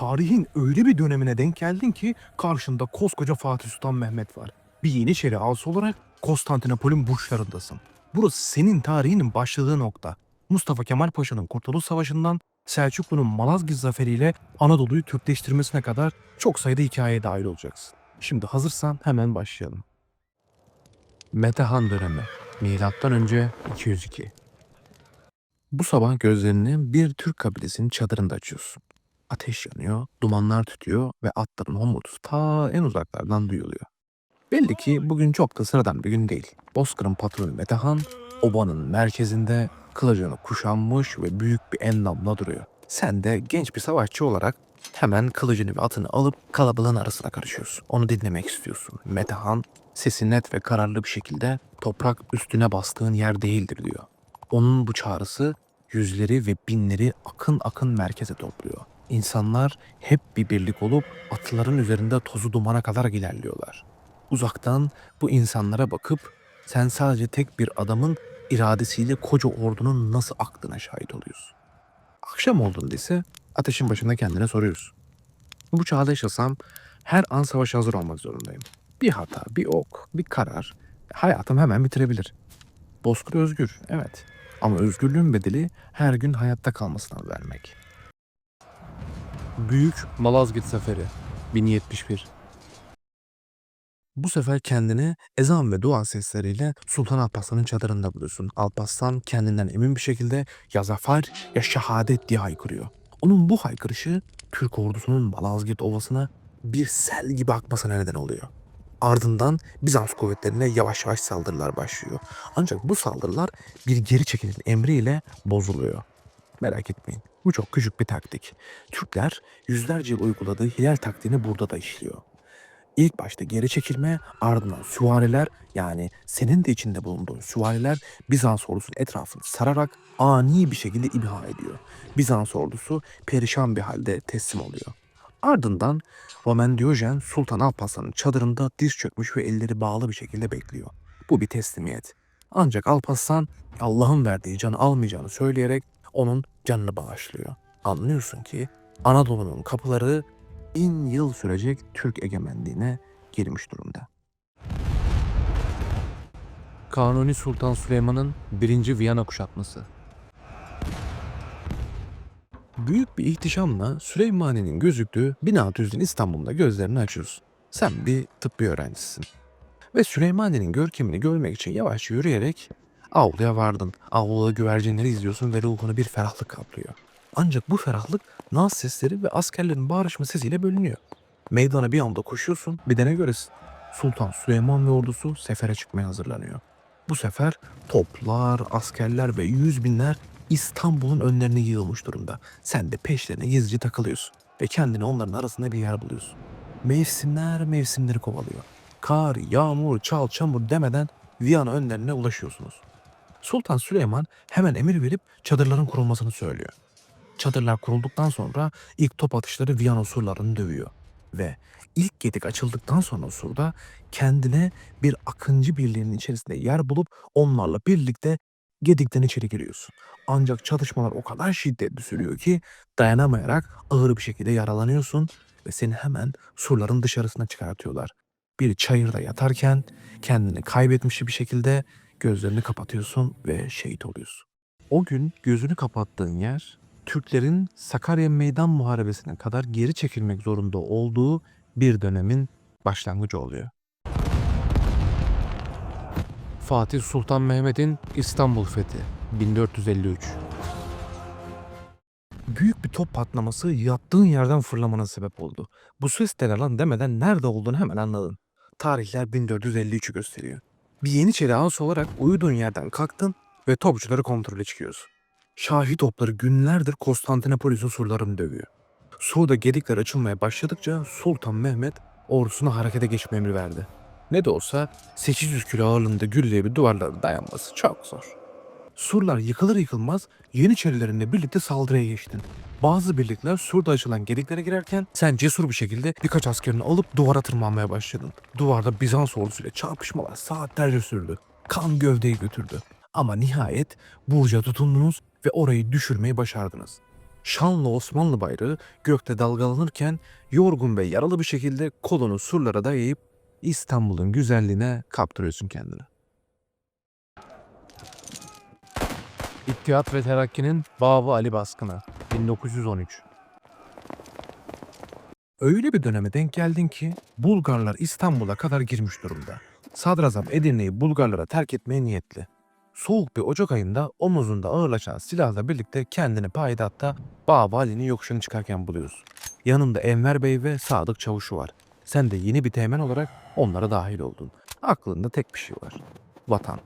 Tarihin öyle bir dönemine denk geldin ki karşında koskoca Fatih Sultan Mehmet var. Bir Yeniçeri ağası olarak Konstantinopol'ün burçlarındasın. Burası senin tarihinin başladığı nokta. Mustafa Kemal Paşa'nın Kurtuluş Savaşı'ndan Selçuklu'nun Malazgirt zaferiyle Anadolu'yu Türkleştirmesine kadar çok sayıda hikayeye dahil olacaksın. Şimdi hazırsan hemen başlayalım. Metehan dönemi. Milattan önce 202. Bu sabah gözlerini bir Türk kabilesinin çadırında açıyorsun. Ateş yanıyor, dumanlar tütüyor ve atların homutu ta en uzaklardan duyuluyor. Belli ki bugün çok da sıradan bir gün değil. Bozkır'ın patronu Metehan, obanın merkezinde kılıcını kuşanmış ve büyük bir endamla duruyor. Sen de genç bir savaşçı olarak hemen kılıcını ve atını alıp kalabalığın arasına karışıyorsun. Onu dinlemek istiyorsun. Metehan sesi net ve kararlı bir şekilde toprak üstüne bastığın yer değildir diyor. Onun bu çağrısı yüzleri ve binleri akın akın merkeze topluyor. İnsanlar hep bir birlik olup atların üzerinde tozu dumana kadar ilerliyorlar. Uzaktan bu insanlara bakıp sen sadece tek bir adamın iradesiyle koca ordunun nasıl aktığına şahit oluyorsun. Akşam olduğunda ise ateşin başında kendine soruyorsun. Bu çağda yaşasam her an savaşa hazır olmak zorundayım. Bir hata, bir ok, bir karar hayatım hemen bitirebilir. Bozkır özgür, evet. Ama özgürlüğün bedeli her gün hayatta kalmasına vermek. Büyük Malazgirt Zaferi 1071 Bu sefer kendini ezan ve dua sesleriyle Sultan Alparslan'ın çadırında buluyorsun. Alparslan kendinden emin bir şekilde ya zafer ya şehadet diye haykırıyor. Onun bu haykırışı Türk ordusunun Malazgirt Ovası'na bir sel gibi akmasına neden oluyor. Ardından Bizans kuvvetlerine yavaş yavaş saldırılar başlıyor. Ancak bu saldırılar bir geri çekilin emriyle bozuluyor. Merak etmeyin. Bu çok küçük bir taktik. Türkler yüzlerce yıl uyguladığı hilal taktiğini burada da işliyor. İlk başta geri çekilme ardından süvariler yani senin de içinde bulunduğun süvariler Bizans ordusunun etrafını sararak ani bir şekilde imha ediyor. Bizans ordusu perişan bir halde teslim oluyor. Ardından Roman Diyojen Sultan Alparslan'ın çadırında diz çökmüş ve elleri bağlı bir şekilde bekliyor. Bu bir teslimiyet. Ancak Alparslan Allah'ın verdiği canı almayacağını söyleyerek onun canını bağışlıyor. Anlıyorsun ki Anadolu'nun kapıları bin yıl sürecek Türk egemenliğine girmiş durumda. Kanuni Sultan Süleyman'ın 1. Viyana kuşatması. Büyük bir ihtişamla Süleymaniye'nin gözüktüğü 1600'ün İstanbul'da gözlerini açıyorsun. Sen bir tıbbi öğrencisin. Ve Süleymaniye'nin görkemini görmek için yavaş yürüyerek avluya vardın. Avluda güvercinleri izliyorsun ve ruhunu bir ferahlık kaplıyor. Ancak bu ferahlık naz sesleri ve askerlerin bağırışma sesiyle bölünüyor. Meydana bir anda koşuyorsun, bir de göresin? Sultan Süleyman ve ordusu sefere çıkmaya hazırlanıyor. Bu sefer toplar, askerler ve yüz binler İstanbul'un önlerine yığılmış durumda. Sen de peşlerine gizlice takılıyorsun ve kendini onların arasında bir yer buluyorsun. Mevsimler mevsimleri kovalıyor. Kar, yağmur, çal, çamur demeden Viyana önlerine ulaşıyorsunuz. Sultan Süleyman hemen emir verip çadırların kurulmasını söylüyor. Çadırlar kurulduktan sonra ilk top atışları Viyana surlarını dövüyor. Ve ilk gedik açıldıktan sonra surda kendine bir akıncı birliğinin içerisinde yer bulup onlarla birlikte gedikten içeri giriyorsun. Ancak çatışmalar o kadar şiddetli sürüyor ki dayanamayarak ağır bir şekilde yaralanıyorsun ve seni hemen surların dışarısına çıkartıyorlar. Bir çayırda yatarken kendini kaybetmiş bir şekilde gözlerini kapatıyorsun ve şehit oluyorsun. O gün gözünü kapattığın yer Türklerin Sakarya Meydan Muharebesi'ne kadar geri çekilmek zorunda olduğu bir dönemin başlangıcı oluyor. Fatih Sultan Mehmet'in İstanbul fethi 1453. Büyük bir top patlaması yattığın yerden fırlamana sebep oldu. Bu ses lan demeden nerede olduğunu hemen anladın. Tarihler 1453'ü gösteriyor. Bir Yeniçeri ağası olarak uyuduğun yerden kalktın ve topçuları kontrole çıkıyorsun. Şahi topları günlerdir Konstantinopolis'in surlarını dövüyor. Surda gedikler açılmaya başladıkça Sultan Mehmet ordusuna harekete geçme emri verdi. Ne de olsa 800 kilo ağırlığında gülleye bir duvarlara dayanması çok zor. Surlar yıkılır yıkılmaz Yeniçerilerinle birlikte saldırıya geçtin. Bazı birlikler surda açılan gediklere girerken sen cesur bir şekilde birkaç askerini alıp duvara tırmanmaya başladın. Duvarda Bizans ordusuyla çarpışmalar saatlerce sürdü. Kan gövdeyi götürdü. Ama nihayet Burcu'ya tutundunuz ve orayı düşürmeyi başardınız. Şanlı Osmanlı bayrağı gökte dalgalanırken yorgun ve yaralı bir şekilde kolunu surlara dayayıp İstanbul'un güzelliğine kaptırıyorsun kendini. İttihat ve Terakki'nin Babı Ali baskını 1913. Öyle bir döneme denk geldin ki Bulgarlar İstanbul'a kadar girmiş durumda. Sadrazam Edirne'yi Bulgarlara terk etmeye niyetli. Soğuk bir Ocak ayında omuzunda ağırlaşan silahla birlikte kendini payidahta Baba Ali'nin yokuşunu çıkarken buluyorsun. Yanında Enver Bey ve Sadık Çavuşu var. Sen de yeni bir teğmen olarak onlara dahil oldun. Aklında tek bir şey var. Vatan.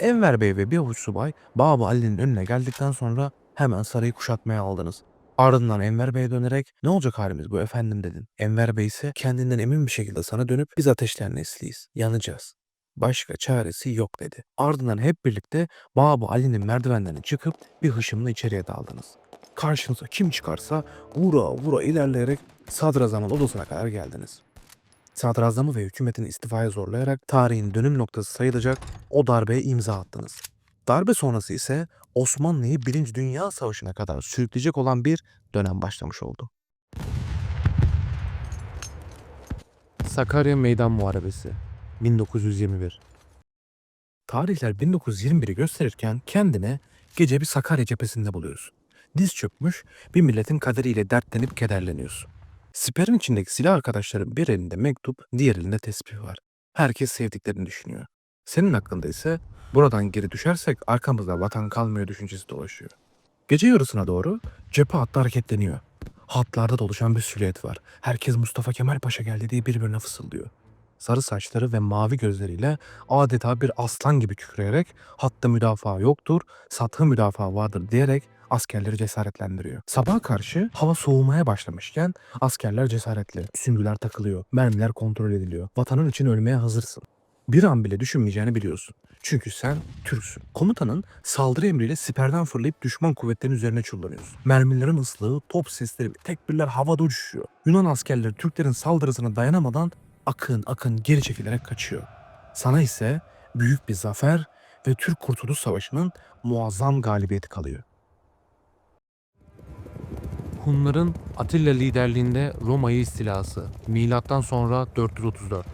Enver Bey ve bir avuç subay Baba Ali'nin önüne geldikten sonra hemen sarayı kuşatmaya aldınız. Ardından Enver Bey'e dönerek ne olacak halimiz bu efendim dedin. Enver Bey ise kendinden emin bir şekilde sana dönüp biz ateşler nesliyiz. Yanacağız. Başka çaresi yok dedi. Ardından hep birlikte Baba Ali'nin merdivenlerine çıkıp bir hışımla içeriye daldınız. Karşınıza kim çıkarsa vura vura ilerleyerek sadrazamın odasına kadar geldiniz. Sadrazamı ve hükümetin istifaya zorlayarak tarihin dönüm noktası sayılacak o darbeye imza attınız. Darbe sonrası ise Osmanlı'yı 1. Dünya Savaşı'na kadar sürükleyecek olan bir dönem başlamış oldu. Sakarya Meydan Muharebesi 1921. Tarihler 1921'i gösterirken kendine gece bir Sakarya cephesinde buluyorsun. Diz çökmüş bir milletin kaderiyle dertlenip kederleniyorsun. Siperin içindeki silah arkadaşların bir elinde mektup, diğer elinde tesbih var. Herkes sevdiklerini düşünüyor. Senin hakkında ise buradan geri düşersek arkamızda vatan kalmıyor düşüncesi dolaşıyor. Gece yarısına doğru cephe hattı hareketleniyor. Hatlarda doluşan bir silüet var. Herkes Mustafa Kemal Paşa geldi diye birbirine fısıldıyor. Sarı saçları ve mavi gözleriyle adeta bir aslan gibi kükreyerek hatta müdafaa yoktur, sathı müdafaa vardır diyerek askerleri cesaretlendiriyor. Sabaha karşı hava soğumaya başlamışken askerler cesaretli. Süngüler takılıyor, mermiler kontrol ediliyor. Vatanın için ölmeye hazırsın. Bir an bile düşünmeyeceğini biliyorsun. Çünkü sen Türksün. Komutanın saldırı emriyle siperden fırlayıp düşman kuvvetlerinin üzerine çullanıyorsun. Mermilerin ıslığı, top sesleri, tekbirler havada uçuşuyor. Yunan askerleri Türklerin saldırısına dayanamadan akın akın geri çekilerek kaçıyor. Sana ise büyük bir zafer ve Türk Kurtuluş Savaşı'nın muazzam galibiyeti kalıyor. Hunların Atilla liderliğinde Roma'yı istilası milattan sonra 434.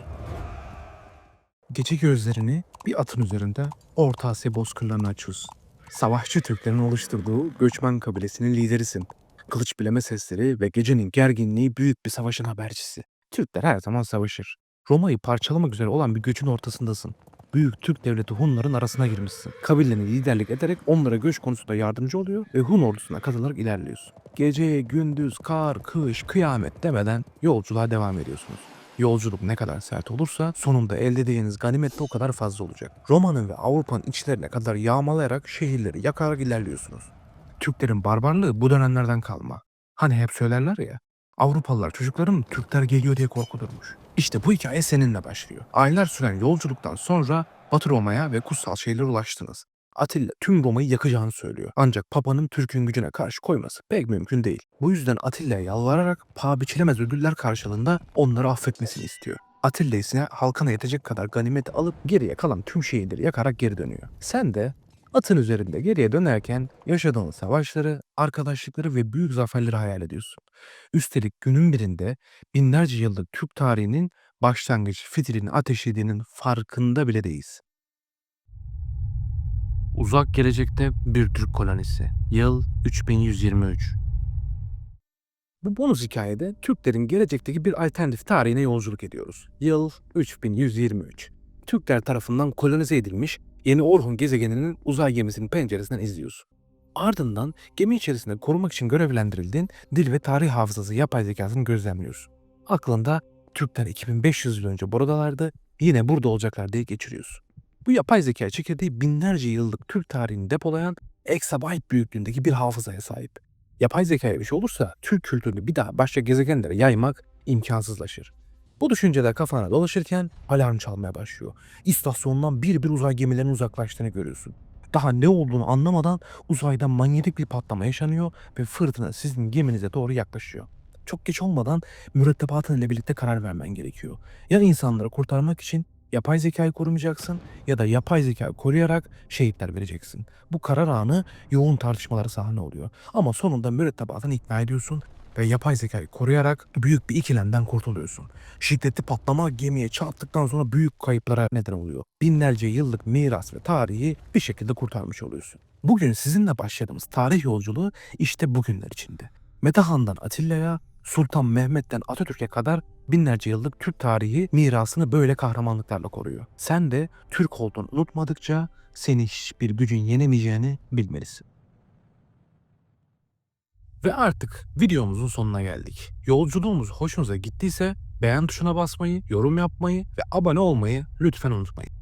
Gece gözlerini bir atın üzerinde Orta Asya bozkırlarına açıyorsun. Savaşçı Türklerin oluşturduğu göçmen kabilesinin liderisin. Kılıç bileme sesleri ve gecenin gerginliği büyük bir savaşın habercisi. Türkler her zaman savaşır. Roma'yı parçalamak üzere olan bir göçün ortasındasın. Büyük Türk devleti Hunların arasına girmişsin. Kabileni liderlik ederek onlara göç konusunda yardımcı oluyor ve Hun ordusuna katılarak ilerliyorsun. Gece, gündüz, kar, kış, kıyamet demeden yolculuğa devam ediyorsunuz. Yolculuk ne kadar sert olursa sonunda elde edeceğiniz ganimet de o kadar fazla olacak. Roma'nın ve Avrupa'nın içlerine kadar yağmalayarak şehirleri yakarak ilerliyorsunuz. Türklerin barbarlığı bu dönemlerden kalma. Hani hep söylerler ya, Avrupalılar çocukların Türkler geliyor diye korkudurmuş. İşte bu hikaye seninle başlıyor. Aylar süren yolculuktan sonra Batı Roma'ya ve kutsal şehirlere ulaştınız. Atilla tüm Roma'yı yakacağını söylüyor. Ancak Papa'nın Türk'ün gücüne karşı koyması pek mümkün değil. Bu yüzden Atilla'ya yalvararak paha biçilemez ödüller karşılığında onları affetmesini istiyor. Atilla ise halkına yetecek kadar ganimet alıp geriye kalan tüm şehirleri yakarak geri dönüyor. Sen de atın üzerinde geriye dönerken yaşadığın savaşları, arkadaşlıkları ve büyük zaferleri hayal ediyorsun. Üstelik günün birinde binlerce yıllık Türk tarihinin başlangıç fitilini ateşlediğinin farkında bile değiliz. Uzak gelecekte bir Türk kolonisi. Yıl 3123. Bu bonus hikayede Türklerin gelecekteki bir alternatif tarihine yolculuk ediyoruz. Yıl 3123. Türkler tarafından kolonize edilmiş Yeni Orhun gezegeninin uzay gemisinin penceresinden izliyorsun. Ardından gemi içerisinde korumak için görevlendirildiğin dil ve tarih hafızası yapay zekasını gözlemliyorsun. Aklında Türkler 2500 yıl önce buradalardı, yine burada olacaklar diye geçiriyorsun. Bu yapay zeka çekirdeği binlerce yıllık Türk tarihini depolayan exabyte büyüklüğündeki bir hafızaya sahip. Yapay zekaya bir şey olursa Türk kültürünü bir daha başka gezegenlere yaymak imkansızlaşır. Bu düşünceler kafana dolaşırken alarm çalmaya başlıyor. İstasyondan bir bir uzay gemilerinin uzaklaştığını görüyorsun. Daha ne olduğunu anlamadan uzayda manyetik bir patlama yaşanıyor ve fırtına sizin geminize doğru yaklaşıyor. Çok geç olmadan mürettebatın ile birlikte karar vermen gerekiyor. Ya insanları kurtarmak için yapay zekayı korumayacaksın ya da yapay zekayı koruyarak şehitler vereceksin. Bu karar anı yoğun tartışmalara sahne oluyor. Ama sonunda mürettebatını ikna ediyorsun ve yapay zekayı koruyarak büyük bir ikilemden kurtuluyorsun. Şiddetli patlama gemiye çarptıktan sonra büyük kayıplara neden oluyor. Binlerce yıllık miras ve tarihi bir şekilde kurtarmış oluyorsun. Bugün sizinle başladığımız tarih yolculuğu işte bugünler içinde. Metehan'dan Atilla'ya, Sultan Mehmet'ten Atatürk'e kadar binlerce yıllık Türk tarihi mirasını böyle kahramanlıklarla koruyor. Sen de Türk olduğunu unutmadıkça seni hiçbir gücün yenemeyeceğini bilmelisin. Ve artık videomuzun sonuna geldik. Yolculuğumuz hoşunuza gittiyse beğen tuşuna basmayı, yorum yapmayı ve abone olmayı lütfen unutmayın.